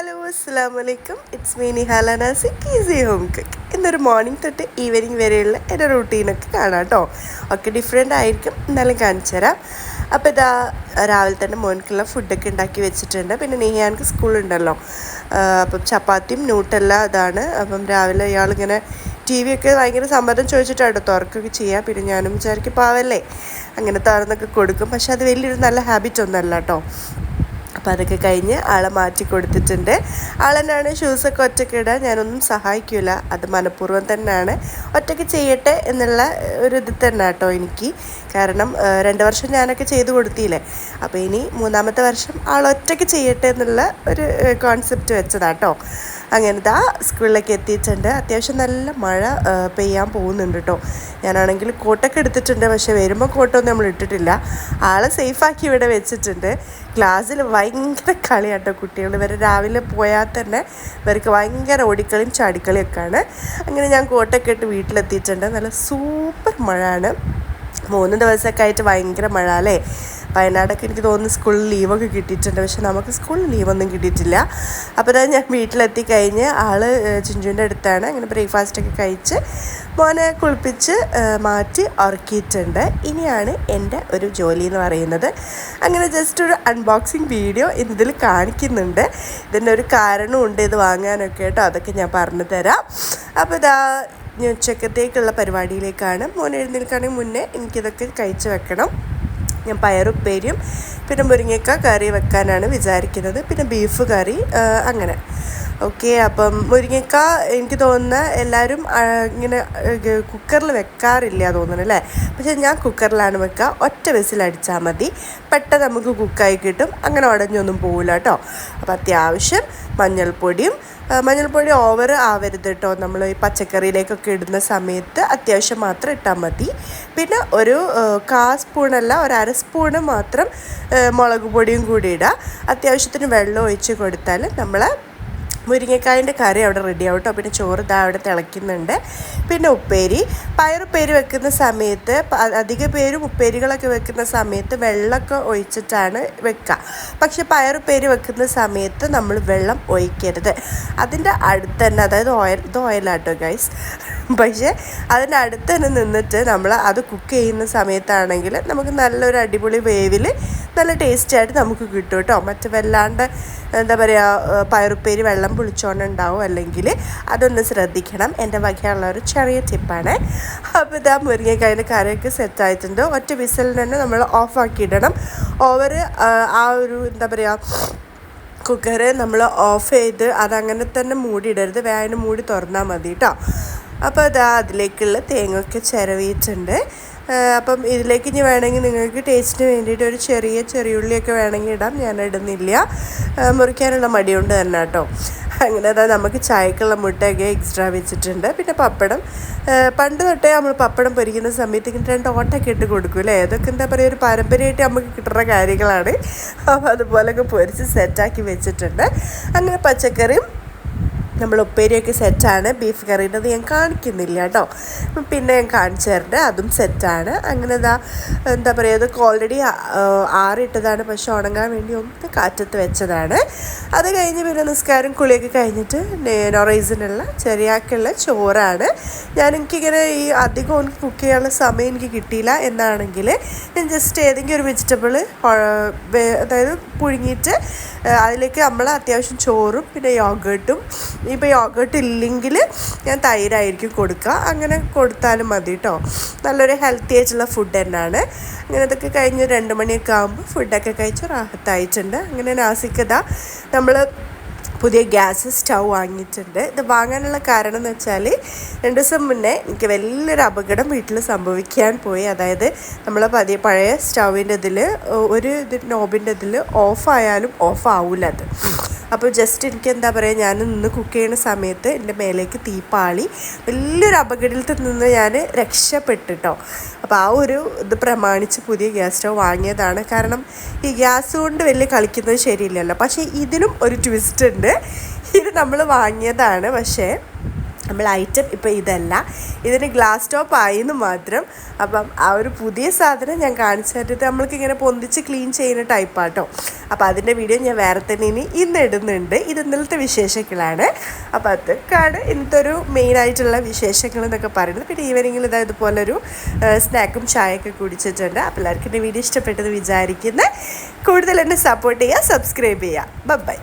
Hello അസ്സാം വലൈക്കും it's me Nihala easy home cook ഇന്നൊരു മോർണിംഗ് തൊട്ട് ഈവനിങ് വരെയുള്ള എന്റെ റൂട്ടീനൊക്കെ കാണാം കേട്ടോ ഒക്കെ ഡിഫറെന്റ് ആയിരിക്കും. എന്നാലും കാണിച്ചു തരാം. അപ്പോൾ ഇതാ രാവിലെ തന്നെ മോനിക്കുള്ള ഫുഡൊക്കെ ഉണ്ടാക്കി വെച്ചിട്ടുണ്ട്. പിന്നെ നെയ്യാൻക്ക് സ്കൂളുണ്ടല്ലോ അപ്പം ചപ്പാത്തിയും ന്യൂട്ടല്ല അതാണ് അപ്പം രാവിലെ ഇയാളിങ്ങനെ ടി വി ഒക്കെ ഭയങ്കര സമ്മതം ചോദിച്ചിട്ടാണ് തുറക്കുകയൊക്കെ ചെയ്യുക പിന്നെ ഞാനും വിചാരിക്കും പാവല്ലേ? അങ്ങനെ തുറന്നൊക്കെ കൊടുക്കും. പക്ഷെ അത് വലിയൊരു നല്ല ഹാബിറ്റ് ഒന്നല്ല കേട്ടോ അപ്പോൾ അതൊക്കെ കഴിഞ്ഞ് ആളെ മാറ്റി കൊടുത്തിട്ടുണ്ട്. ആളെന്നാണ് ഷൂസൊക്കെ ഒറ്റയ്ക്ക് ഇടാൻ? ഞാനൊന്നും സഹായിക്കില്ല അത് മനഃപൂർവം തന്നെയാണ്. ഒറ്റയ്ക്ക് ചെയ്യട്ടെ എന്നുള്ള ഒരു ഇത് തന്നെ കേട്ടോ എനിക്ക്. കാരണം രണ്ട് വർഷം ഞാനൊക്കെ ചെയ്തു കൊടുത്തില്ലേ? അപ്പോൾ ഇനി മൂന്നാമത്തെ വർഷം ആൾ ഒറ്റയ്ക്ക് ചെയ്യട്ടെ എന്നുള്ള ഒരു കോൺസെപ്റ്റ് വെച്ചതാട്ടോ. അങ്ങനെ ആ സ്കൂളിലേക്ക് എത്തിയിട്ടുണ്ട്. അത്യാവശ്യം നല്ല മഴ പെയ്യാൻ പോകുന്നുണ്ട് കേട്ടോ ഞാനാണെങ്കിൽ കോട്ടൊക്കെ എടുത്തിട്ടുണ്ട് പക്ഷേ വരുമ്പോൾ കോട്ടൊന്നും നമ്മൾ ഇട്ടിട്ടില്ല. ആളെ സേഫാക്കി ഇവിടെ വെച്ചിട്ടുണ്ട്. ക്ലാസ്സിൽ ഭയങ്കര കളിയാട്ടോ കുട്ടികൾ ഇവർ രാവിലെ പോയാൽ തന്നെ ഇവർക്ക് ഭയങ്കര ഓടിക്കളിയും ചാടിക്കളിയൊക്കെയാണ് അങ്ങനെ ഞാൻ കോട്ടൊക്കെ ഇട്ട് വീട്ടിലെത്തിയിട്ടുണ്ട്. നല്ല സൂപ്പർ മഴയാണ്. മൂന്ന് ദിവസമൊക്കെ ആയിട്ട് ഭയങ്കര മഴ അല്ലേ? വയനാടൊക്കെ എനിക്ക് തോന്നുന്നു സ്കൂളിൽ ലീവൊക്കെ കിട്ടിയിട്ടുണ്ട്. പക്ഷെ നമുക്ക് സ്കൂളിൽ ലീവൊന്നും കിട്ടിയിട്ടില്ല. അപ്പോൾ ഞാൻ വീട്ടിലെത്തി കഴിഞ്ഞ് ആൾ ചിഞ്ചുവിന്റെ അടുത്താണ്. അങ്ങനെ ബ്രേക്ക്ഫാസ്റ്റൊക്കെ കഴിച്ച് മോനെ കുളിപ്പിച്ച് മാറ്റി ഉറക്കിയിട്ടുണ്ട്. ഇനിയാണ് എന്റെ ഒരു ജോലി എന്ന് പറയുന്നത്. അങ്ങനെ ജസ്റ്റ് ഒരു അൺബോക്സിങ് വീഡിയോ ഇതിൽ കാണിക്കുന്നുണ്ട്. ഇതിന്റെ ഒരു കാരണമുണ്ട് ഇത് വാങ്ങാനൊക്കെ കേട്ടോ. അതൊക്കെ ഞാൻ പറഞ്ഞു തരാം. അപ്പോൾ ഇതാ ഉച്ചക്കത്തേക്കുള്ള പരിപാടിയിലേക്കാണ്. മോൻ എഴുന്നേൽക്കാണെങ്കിൽ മുന്നേ എനിക്കിതൊക്കെ കഴിച്ച് വെക്കണം. ഞാൻ പയറുപ്പേരിയും പിന്നെ മുരിങ്ങക്ക കറി വെക്കാനാണ് വിചാരിക്കുന്നത്. പിന്നെ ബീഫ് കറി അങ്ങനെ. ഓക്കെ അപ്പം മുരിങ്ങക്ക എനിക്ക് തോന്നുന്ന എല്ലാവരും ഇങ്ങനെ കുക്കറിൽ വെക്കാറില്ല തോന്നുന്നു അല്ലേ? പക്ഷേ ഞാൻ കുക്കറിലാണ് വെക്കുക ഒറ്റ വിസിലടിച്ചാൽ മതി. പെട്ടെന്ന് നമുക്ക് കുക്കായി കിട്ടും. അങ്ങനെ ഉടഞ്ഞൊന്നും പോകില്ല കേട്ടോ. അപ്പോൾ അത്യാവശ്യം മഞ്ഞൾപ്പൊടിയും മഞ്ഞൾപ്പൊടി ഓവർ ആവരുത് കേട്ടോ. നമ്മൾ ഈ പച്ചക്കറിയിലേക്കൊക്കെ ഇടുന്ന സമയത്ത് അത്യാവശ്യം മാത്രം ഇട്ടാൽ മതി. പിന്നെ ഒരു കാ സ്പൂണല്ല ഒരു അര സ്പൂണ് മാത്രം മുളക് പൊടിയും കൂടി ഇടുക അത്യാവശ്യത്തിന് വെള്ളം ഒഴിച്ച് കൊടുത്താൽ നമ്മൾ മുരിങ്ങക്കായന്റെ കറി അവിടെ റെഡി ആവട്ടോ പിന്നെ ചോറ് ഇതാ അവിടെ തിളയ്ക്കുന്നുണ്ട്. പിന്നെ ഉപ്പേരി. പയറുപ്പേരി വെക്കുന്ന സമയത്ത് അധിക പേരും ഉപ്പേരികളൊക്കെ വെക്കുന്ന സമയത്ത് വെള്ളമൊക്കെ ഒഴിച്ചിട്ടാണ് വെക്കുക പക്ഷെ പയറുപ്പേരി വെക്കുന്ന സമയത്ത് നമ്മൾ വെള്ളം ഒഴിക്കരുത്. അതിന്റെ അടുത്ത് തന്നെ അതായത് ഓയിൽ ഇത് ഓയിലാട്ടോ ഗൈസ് പക്ഷേ അതിന്റെ അടുത്ത് തന്നെ നിന്നിട്ട് നമ്മൾ അത് കുക്ക് ചെയ്യുന്ന സമയത്താണെങ്കിൽ നമുക്ക് നല്ലൊരു അടിപൊളി വേവിൽ നല്ല ടേസ്റ്റായിട്ട് നമുക്ക് കിട്ടും കേട്ടോ. മറ്റ് വല്ലാണ്ട് എന്താ പറയുക പയറുപ്പേരി വെള്ളം പുളിച്ചോണ്ട് ഉണ്ടാവും. അല്ലെങ്കിൽ അതൊന്ന് ശ്രദ്ധിക്കണം. എന്റെ വകയുള്ള ഒരു ചെറിയ ടിപ്പാണ് അപ്പോൾ ഇതാ മുരിങ്ങക്കായന്റെ കറിയൊക്കെ സെറ്റായിട്ടുണ്ട് ഒറ്റ വിസലിൽ തന്നെ നമ്മൾ ഓഫാക്കി ഇടണം. ഓവർ ആ ഒരു എന്താ പറയുക കുക്കർ നമ്മൾ ഓഫ് ചെയ്ത് അതങ്ങനെ തന്നെ മൂടിയിടരുത് വേഗം മൂടി തുറന്നാൽ മതി കേട്ടോ. അപ്പോൾ അതാ അതിലേക്കുള്ള തേങ്ങയൊക്കെ ചിരവിയിട്ടുണ്ട്. അപ്പം ഇതിലേക്ക് ഇനി വേണമെങ്കിൽ നിങ്ങൾക്ക് ടേസ്റ്റിന് വേണ്ടിയിട്ട് ഒരു ചെറിയ ചെറിയുള്ളിയൊക്കെ വേണമെങ്കിൽ ഇടാം. ഞാൻ ഇടുന്നില്ല മുറിക്കാനുള്ള മടിയുണ്ട് തന്നെ കേട്ടോ. അങ്ങനെ അതാ നമുക്ക് ചായക്കുള്ള മുട്ടയൊക്കെ എക്സ്ട്രാ വെച്ചിട്ടുണ്ട്. പിന്നെ പപ്പടം. പണ്ട് തൊട്ടേ നമ്മൾ പപ്പടം പൊരിക്കുന്ന സമയത്ത് ഇങ്ങനെ രണ്ട് ഓട്ടൊക്കെ ഇട്ട് കൊടുക്കും അല്ലേ? അതൊക്കെ എന്താ പറയുക ഒരു പാരമ്പര്യമായിട്ട് നമുക്ക് കിട്ടുന്ന കാര്യങ്ങളാണ്. അപ്പോൾ അതുപോലൊക്കെ പൊരിച്ച് സെറ്റാക്കി വെച്ചിട്ടുണ്ട്. അങ്ങനെ പച്ചക്കറിയും നമ്മൾ ഉപ്പേരിയൊക്കെ സെറ്റാണ്. ബീഫ് കറീന്റെ ഞാൻ കാണിക്കുന്നില്ല കേട്ടോ. പിന്നെ ഞാൻ കാണിച്ചു തരണ്ട്. അതും സെറ്റാണ്. അങ്ങനെ ഇതാ എന്താ പറയുക ഇതൊക്കെ ഓൾറെഡി ആറിട്ടതാണ്. പക്ഷെ ഉണങ്ങാൻ വേണ്ടി ഒന്ന് കാറ്റത്ത് വെച്ചതാണ്. അത് കഴിഞ്ഞ് പിന്നെ നിസ്കാരം കുളിയൊക്കെ കഴിഞ്ഞിട്ട് നൊറൈസിനുള്ള ചെറിയാക്കുള്ള ചോറാണ്. ഞാൻ എനിക്കിങ്ങനെ ഈ അധികം എനിക്ക് കുക്ക് ചെയ്യാനുള്ള സമയം എനിക്ക് കിട്ടിയില്ല എന്നാണെങ്കിൽ ഞാൻ ജസ്റ്റ് ഏതെങ്കിലും ഒരു വെജിറ്റബിൾ അതായത് പുഴുങ്ങിയിട്ട് അതിലേക്ക് നമ്മൾ അത്യാവശ്യം ചോറും പിന്നെ യോഗേട്ടും ഇപ്പോൾ യോഗേട്ട് ഇല്ലെങ്കിൽ ഞാൻ തൈരായിരിക്കും കൊടുക്കുക. അങ്ങനെ കൊടുത്താലും മതി കേട്ടോ നല്ലൊരു ഹെൽത്തി ആയിട്ടുള്ള ഫുഡ് തന്നെയാണ് അങ്ങനെ അതൊക്കെ കഴിഞ്ഞ് രണ്ട് മണിയൊക്കെ ആകുമ്പോൾ ഫുഡൊക്കെ കഴിച്ച് റാഹത്തായിട്ടുണ്ട്. അങ്ങനെ നാസിക്കത നമ്മൾ പുതിയ ഗ്യാസ് സ്റ്റൗ വാങ്ങിയിട്ടുണ്ട്. ഇത് വാങ്ങാനുള്ള കാരണം എന്ന് വെച്ചാൽ രണ്ട് ദിവസം മുന്നേ എനിക്ക് വലിയൊരു അപകടം വീട്ടിൽ സംഭവിക്കാൻ പോയി. അതായത് നമ്മൾ പതിയ പഴയ സ്റ്റൗവിന്റെ ഇതിൽ ഒരു ഇത് നോബിന്റെ ഇതിൽ ഓഫായാലും ഓഫ് ആവില്ല അത്. അപ്പോൾ ജസ്റ്റ് എനിക്ക് എന്താ പറയുക ഞാൻ നിന്ന് കുക്ക് ചെയ്യുന്ന സമയത്ത് എന്റെ മേലേക്ക് തീപ്പാളി വലിയൊരു അപകടത്തിൽ നിന്ന് ഞാൻ രക്ഷപ്പെട്ടിട്ടോ. അപ്പോൾ ആ ഒരു ഇത് പ്രമാണിച്ച് പുതിയ ഗ്യാസ് സ്റ്റവ് വാങ്ങിയതാണ്. കാരണം ഈ ഗ്യാസ് കൊണ്ട് വലിയ കളിക്കുന്നത് ശരിയില്ലല്ലോ. പക്ഷേ ഇതിലും ഒരു ട്വിസ്റ്റ് ഉണ്ട്. ഇത് നമ്മൾ വാങ്ങിയതാണ്. പക്ഷേ നമ്മൾ ഐറ്റം ഇപ്പോൾ ഇതല്ല. ഇതിന് ഗ്ലാസ് ടോപ്പ് ആയിന്ന് മാത്രം. അപ്പം ആ ഒരു പുതിയ സാധനം ഞാൻ കാണിച്ചു നമ്മൾക്ക് ഇങ്ങനെ പൊന്തിച്ച് ക്ലീൻ ചെയ്യുന്ന ടൈപ്പാട്ടോ അപ്പോൾ അതിന്റെ വീഡിയോ ഞാൻ വേറെ തന്നെ ഇനി ഇന്ന് ഇടുന്നുണ്ട്. ഇത് ഇന്നലത്തെ വിശേഷങ്ങളാണ്. അപ്പോൾ അതൊക്കെയാണ് ഇന്നത്തെ ഒരു മെയിനായിട്ടുള്ള വിശേഷങ്ങൾ എന്നൊക്കെ പറയുന്നത്. പിന്നെ ഈവനിങ്ങിൽ ഇതാ ഇതുപോലൊരു സ്നാക്കും ചായയൊക്കെ കുടിച്ചിട്ടുണ്ട്. അപ്പോൾ എല്ലാവർക്കും എന്റെ വീഡിയോ ഇഷ്ടപ്പെട്ടത് വിചാരിക്കുന്നത് കൂടുതൽ എന്നെ സപ്പോർട്ട് ചെയ്യുക സബ്സ്ക്രൈബ് ചെയ്യുക. ബൈ